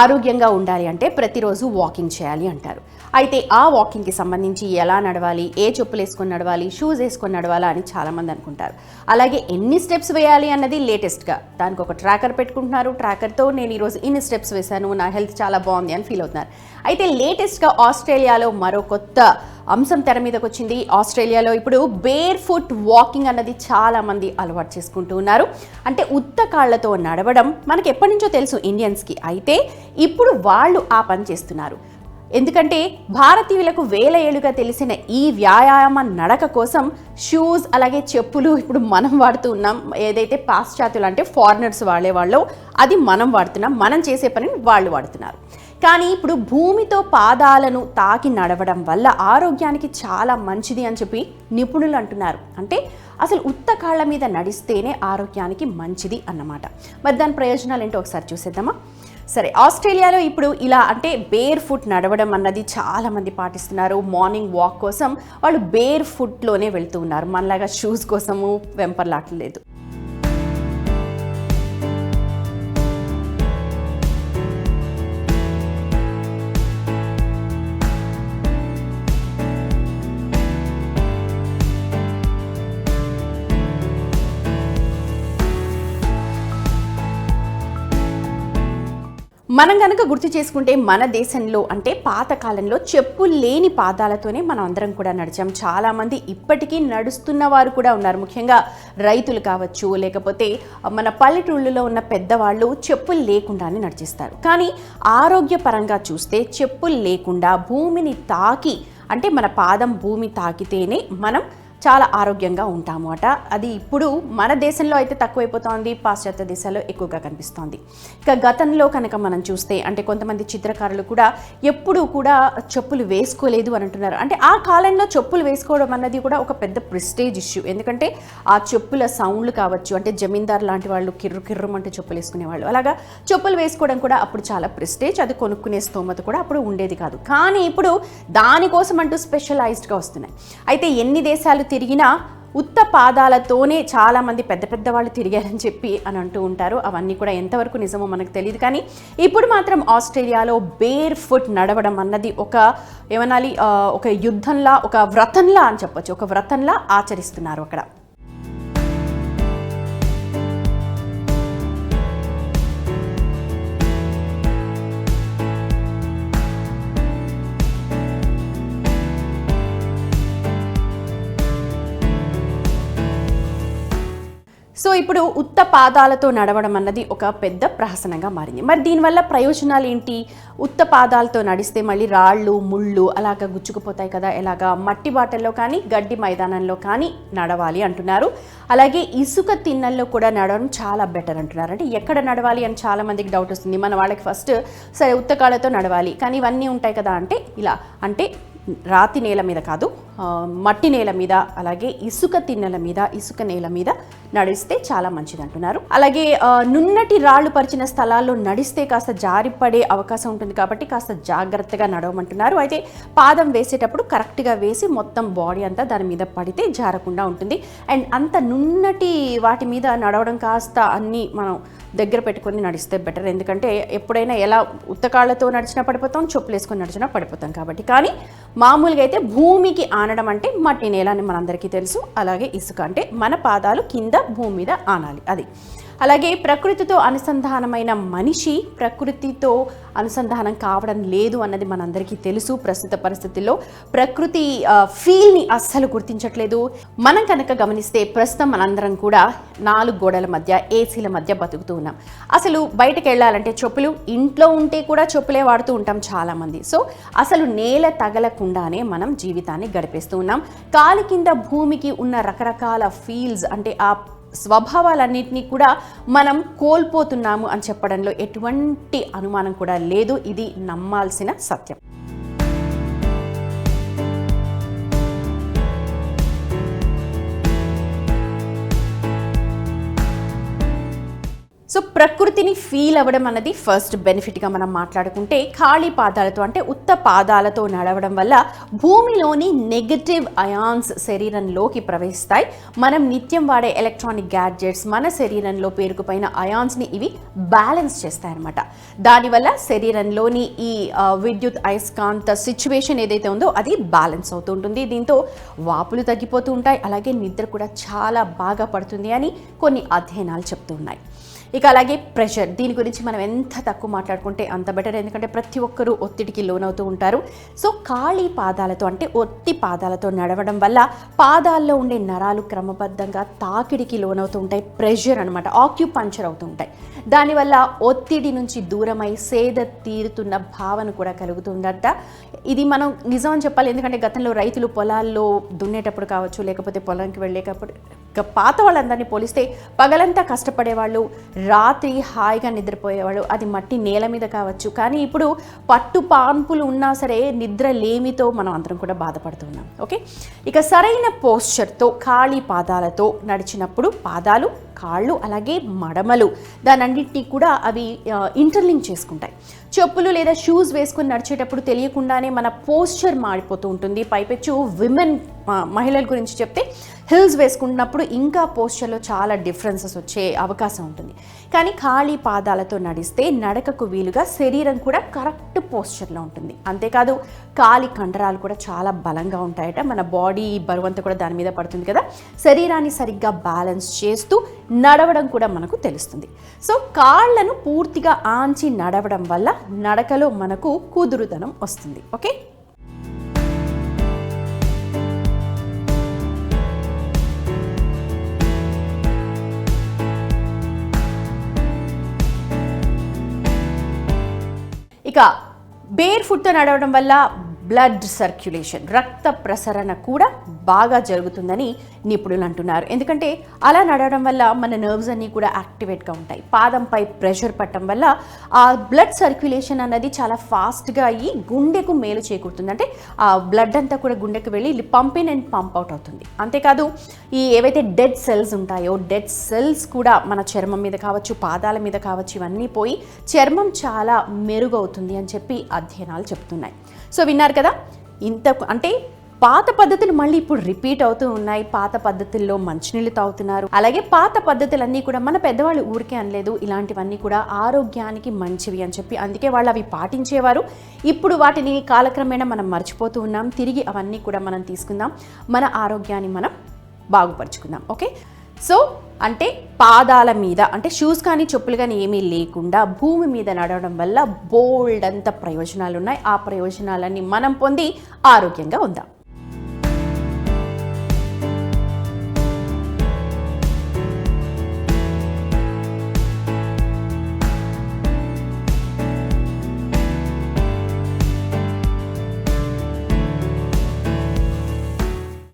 ఆరోగ్యంగా ఉండాలి అంటే ప్రతిరోజు వాకింగ్ చేయాలి అంటారు. అయితే ఆ వాకింగ్కి సంబంధించి ఎలా నడవాలి ఏ చెప్పులు వేసుకొని నడవాలి షూస్ వేసుకొని నడవాలా అని చాలామంది అనుకుంటారు. అలాగే ఎన్ని స్టెప్స్ వేయాలి అన్నది లేటెస్ట్గా దానికి ఒక ట్రాకర్ పెట్టుకుంటున్నారు. ట్రాకర్తో నేను ఈరోజు ఇన్ని స్టెప్స్ వేశాను నా హెల్త్ చాలా బాగుంది అని ఫీల్ అవుతున్నారు. అయితే లేటెస్ట్గా ఆస్ట్రేలియాలో మరో కొత్త అంశం తెర మీదకి వచ్చింది ఆస్ట్రేలియాలో. ఇప్పుడు బేర్ ఫుట్ వాకింగ్ అన్నది చాలా మంది అలవాటు చేసుకుంటూ ఉన్నారు. అంటే ఉత్త కాళ్ళతో నడవడం మనకి ఎప్పటి నుంచో తెలుసు ఇండియన్స్కి. అయితే ఇప్పుడు వాళ్ళు ఆ పని చేస్తున్నారు. ఎందుకంటే భారతీయులకు వేల ఏళ్ళుగా తెలిసిన ఈ వ్యాయామ నడక కోసం షూస్ అలాగే చెప్పులు ఇప్పుడు మనం వాడుతూ ఉన్నాం. ఏదైతే పాశ్చాత్యులు అంటే ఫారినర్స్ వాడేవాళ్ళో అది మనం వాడుతున్నాం. మనం చేసే పనిని వాళ్ళు వాడుతున్నారు. కానీ ఇప్పుడు భూమితో పాదాలను తాకి నడవడం వల్ల ఆరోగ్యానికి చాలా మంచిది అని చెప్పి నిపుణులు అంటున్నారు. అంటే అసలు ఉత్త కాళ్ళ మీద నడిస్తేనే ఆరోగ్యానికి మంచిది అన్నమాట. మరి దాని ప్రయోజనాలు ఏంటో ఒకసారి చూసేద్దామా? సరే ఆస్ట్రేలియాలో ఇప్పుడు ఇలా అంటే బేర్ ఫుట్ నడవడం అన్నది చాలామంది పాటిస్తున్నారు. మార్నింగ్ వాక్ కోసం వాళ్ళు బేర్ ఫుట్లోనే వెళ్తూ ఉన్నారు. మనలాగా షూస్ కోసము వెంపర్లాట్లేదు మనం కనుక గుర్తు చేసుకుంటే మన దేశంలో అంటే పాతకాలంలో చెప్పులు లేని పాదాలతోనే మనం అందరం కూడా నడిచాం. చాలామంది ఇప్పటికీ నడుస్తున్న వారు కూడా ఉన్నారు. ముఖ్యంగా రైతులు కావచ్చు లేకపోతే మన పల్లెటూళ్ళలో ఉన్న పెద్దవాళ్ళు చెప్పులు లేకుండానే నడిచిస్తారు. కానీ ఆరోగ్యపరంగా చూస్తే చెప్పులు లేకుండా భూమిని తాకి అంటే మన పాదం భూమి తాకితేనే మనం చాలా ఆరోగ్యంగా ఉంటామట అది ఇప్పుడు మన దేశంలో అయితే తక్కువైపోతోంది పాశ్చాత్య దేశాల్లో ఎక్కువగా కనిపిస్తోంది. ఇక గతంలో కనుక మనం చూస్తే అంటే కొంతమంది చిత్రకారులు కూడా ఎప్పుడూ కూడా చెప్పులు వేసుకోలేదు అని అంటున్నారు. అంటే ఆ కాలంలో చెప్పులు వేసుకోవడం అన్నది కూడా ఒక పెద్ద ప్రెస్టేజ్ ఇష్యూ. ఎందుకంటే ఆ చెప్పుల సౌండ్లు కావచ్చు అంటే జమీందార్ లాంటి వాళ్ళు కిర్రు కిర్రమంటూ చెప్పులు వేసుకునేవాళ్ళు అలాగా చెప్పులు వేసుకోవడం కూడా అప్పుడు చాలా ప్రెస్టేజ్ అది కొనుక్కునే స్తోమత కూడా అప్పుడు ఉండేది కాదు. కానీ ఇప్పుడు దానికోసం అంటూ స్పెషలైజ్డ్గా వస్తున్నాయి. అయితే ఎన్ని దేశాలు తిరిగినా ఉత్త పాదాలతోనే చాలామంది పెద్ద పెద్ద వాళ్ళు తిరిగారని చెప్పి అని అంటూ ఉంటారు. అవన్నీ కూడా ఎంతవరకు నిజమో మనకు తెలియదు కానీ ఇప్పుడు మాత్రం ఆస్ట్రేలియాలో బేర్ ఫుట్ నడవడం అన్నది ఒక ఏమనాలి ఒక యుద్ధంలా ఒక వ్రతంలా అని చెప్పొచ్చు. ఒక వ్రతంలా ఆచరిస్తున్నారు అక్కడ. సో ఇప్పుడు ఉత్త పాదాలతో నడవడం అన్నది ఒక పెద్ద ప్రహసనంగా మారింది. మరి దీనివల్ల ప్రయోజనాలు ఏంటి? ఉత్త పాదాలతో నడిస్తే మళ్ళీ రాళ్ళు ముళ్ళు అలాగ గుచ్చుకుపోతాయి కదా ఎలాగా మట్టి బాటల్లో కానీ గడ్డి మైదానంలో కానీ నడవాలి అంటున్నారు. అలాగే ఇసుక తిన్నల్లో కూడా నడవడం చాలా బెటర్ అంటున్నారు. అంటే ఎక్కడ నడవాలి అని చాలా మందికి డౌట్ వస్తుంది. మన వాళ్ళకి ఫస్ట్ సరే ఉత్తకాళ్ళతో నడవాలి. కానీ ఇవన్నీ ఉంటాయి కదా అంటే ఇలా అంటే రాతి నేల మీద కాదు మట్టి నేల మీద అలాగే ఇసుక తిన్నెల మీద ఇసుక నేల మీద నడిస్తే చాలా మంచిది అంటున్నారు అలాగే నున్నటి రాళ్ళు పరిచిన స్థలాల్లో నడిస్తే కాస్త జారిపడే అవకాశం ఉంటుంది కాబట్టి కాస్త జాగ్రత్తగా నడవమంటున్నారు. అయితే పాదం వేసేటప్పుడు కరెక్ట్గా వేసి మొత్తం బాడీ అంతా దాని మీద పడితే జారకుండా ఉంటుంది. అండ్ అంత నున్నటి వాటి మీద నడవడం కాస్త అన్నీ మనం దగ్గర పెట్టుకొని నడిస్తే బెటర్. ఎందుకంటే ఎప్పుడైనా ఎలా ఉత్తకాళ్ళతో నడిచినా పడిపోతాం చెప్పులు వేసుకొని నడిచినా పడిపోతాం కాబట్టి. కానీ మామూలుగా అయితే భూమికి ఆనడం అంటే మట్టి నేల అని మనందరికీ తెలుసు. అలాగే ఇసుక అంటే మన పాదాలు కింద భూమి మీద ఆనాలి. అది. అలాగే ప్రకృతితో అనుసంధానమైన మనిషి ప్రకృతితో అనుసంధానం కావడం లేదు అన్నది మనందరికీ తెలుసు. ప్రస్తుత పరిస్థితుల్లో ప్రకృతి ఫీల్ని అస్సలు గుర్తించట్లేదు. మనం కనుక గమనిస్తే ప్రస్తుతం మనందరం కూడా నాలుగు గోడల మధ్య ఏసీల మధ్య బతుకుతూ ఉన్నాం. అసలు బయటకు వెళ్ళాలంటే చెప్పులు ఇంట్లో ఉంటే కూడా చెప్పులే వాడుతూ ఉంటాం చాలామంది. సో అసలు నేల తగలకుండానే మనం జీవితాన్ని గడిపేస్తూ ఉన్నాం. కాలు కింద భూమికి ఉన్న రకరకాల ఫీల్స్ అంటే ఆ స్వభావాలన్నింటినీ కూడా మనం కోల్పోతున్నాము అని చెప్పడంలో ఎటువంటి అనుమానం కూడా లేదు. ఇది నమ్మాల్సిన సత్యం. ప్రకృతిని ఫీల్ అవ్వడం అన్నది ఫస్ట్ బెనిఫిట్గా మనం మాట్లాడుకుంటే ఖాళీ పాదాలతో అంటే ఉత్త పాదాలతో నడవడం వల్ల భూమిలోని నెగటివ్ అయాన్స్ శరీరంలోకి ప్రవేశిస్తాయి. మనం నిత్యం వాడే ఎలక్ట్రానిక్ గ్యాడ్జెట్స్ మన శరీరంలో పేరుకుపోయిన అయాన్స్ని ఇవి బ్యాలెన్స్ చేస్తాయన్నమాట. దానివల్ల శరీరంలోని ఈ విద్యుత్ అయస్కాంత సిచ్యువేషన్ ఏదైతే ఉందో అది బ్యాలెన్స్ అవుతూ ఉంటుంది దీంతో వాపులు తగ్గిపోతూ ఉంటాయి. అలాగే నిద్ర కూడా చాలా బాగా పడుతుంది అని కొన్ని అధ్యయనాలు చెప్తున్నాయి ఇక అలాగే ప్రెషర్ దీని గురించి మనం ఎంత తక్కువ మాట్లాడుకుంటే అంత బెటర్ ఎందుకంటే ప్రతి ఒక్కరూ ఒత్తిడికి లోనవుతూ ఉంటారు. సో ఖాళీ పాదాలతో అంటే ఒత్తి పాదాలతో నడవడం వల్ల పాదాల్లో ఉండే నరాలు క్రమబద్ధంగా తాకిడికి లోనవుతూ ఉంటాయి. ప్రెషర్ అనమాట ఆక్యుపంచర్ అవుతూ ఉంటాయి. దానివల్ల ఒత్తిడి నుంచి దూరమై సేద తీరుతున్న భావన కూడా కలుగుతుందట. ఇది మనం నిజం అని చెప్పాలి. ఎందుకంటే గతంలో రైతులు పొలాల్లో దున్నేటప్పుడు కావచ్చు లేకపోతే పొలంకి వెళ్ళేటప్పుడు ఇక పాత వాళ్ళందరినీ పోలిస్తే పగలంతా కష్టపడేవాళ్ళు రాత్రి హాయిగా నిద్రపోయేవాళ్ళు. అది మట్టి నేల మీద కావచ్చు. కానీ ఇప్పుడు పట్టు పాన్పులు ఉన్నా సరే నిద్ర లేమితో మనం అందరం కూడా బాధపడుతున్నాం ఓకే? ఇక సరైన పోస్చర్తో ఖాళీ పాదాలతో నడిచినప్పుడు పాదాలు కాళ్ళు అలాగే మడమలు. దానన్నింటినీ కూడా అవి ఇంటర్లింక్ చేసుకుంటాయి. చెప్పులు లేదా షూస్ వేసుకుని నడిచేటప్పుడు తెలియకుండానే మన పోస్చర్ మారిపోతూ ఉంటుంది. పైపెచ్చు విమెన్ మహిళల గురించి చెప్తే హిల్స్ వేసుకున్నప్పుడు ఇంకా పోస్చర్లో చాలా డిఫరెన్సెస్ వచ్చే అవకాశం ఉంటుంది. కానీ ఖాళీ పాదాలతో నడిస్తే నడకకు వీలుగా శరీరం కూడా కరెక్ట్ పోస్చర్లో ఉంటుంది. అంతేకాదు కాలి కండరాలు కూడా చాలా బలంగా ఉంటాయట. మన బాడీ బరువంతా కూడా దాని మీద పడుతుంది కదా. శరీరాన్ని సరిగ్గా బ్యాలెన్స్ చేస్తూ నడవడం కూడా మనకు తెలుస్తుంది. సో కాళ్ళను పూర్తిగా ఆంచి నడవడం వల్ల నడకలో మనకు కుదురుదనం వస్తుంది. ఓకే? ఇక బేర్ ఫుట్తో నడవడం వల్ల బ్లడ్ సర్క్యులేషన్ రక్త ప్రసరణ కూడా బాగా జరుగుతుందని నిపుణులు అంటున్నారు. ఎందుకంటే అలా నడవడం వల్ల మన నర్వ్స్ అన్నీ కూడా యాక్టివేట్గా ఉంటాయి. పాదంపై ప్రెషర్ పట్టడం వల్ల ఆ బ్లడ్ సర్క్యులేషన్ అన్నది చాలా ఫాస్ట్గా అయ్యి గుండెకు మేలు చేకూరుతుంది. అంటే ఆ బ్లడ్ అంతా కూడా గుండెకు వెళ్ళి pump in and pump out అవుతుంది. అంతేకాదు ఈ ఏవైతే డెడ్ సెల్స్ ఉంటాయో డెడ్ సెల్స్ కూడా మన చర్మం మీద కావచ్చు పాదాల మీద కావచ్చు ఇవన్నీ పోయి చర్మం చాలా మెరుగవుతుంది అని చెప్పి అధ్యయనాలు చెప్తున్నాయి. సో విన్నారు కదా ఇంత అంటే పాత పద్ధతులు మళ్ళీ ఇప్పుడు రిపీట్ అవుతూ ఉన్నాయి. పాత పద్ధతుల్లో మంచినీళ్ళు తాగుతున్నారు. అలాగే పాత పద్ధతులన్నీ కూడా మన పెద్దవాళ్ళు ఊరికే అనలేదు. ఇలాంటివన్నీ కూడా ఆరోగ్యానికి మంచివి అని చెప్పి అందుకే వాళ్ళు అవి పాటించేవారు. ఇప్పుడు వాటిని కాలక్రమేణా మనం మర్చిపోతూ ఉన్నాం. తిరిగి అవన్నీ కూడా మనం తీసుకుందాం. మన ఆరోగ్యాన్ని మనం బాగుపరుచుకుందాం. ఓకే? సో అంటే పాదాల మీద అంటే షూస్ కానీ చెప్పులు కానీ ఏమీ లేకుండా భూమి మీద నడవడం వల్ల బోల్డ్ అంత ప్రయోజనాలు ఉన్నాయి ఆ ప్రయోజనాలన్నీ మనం పొంది ఆరోగ్యంగా ఉందాం.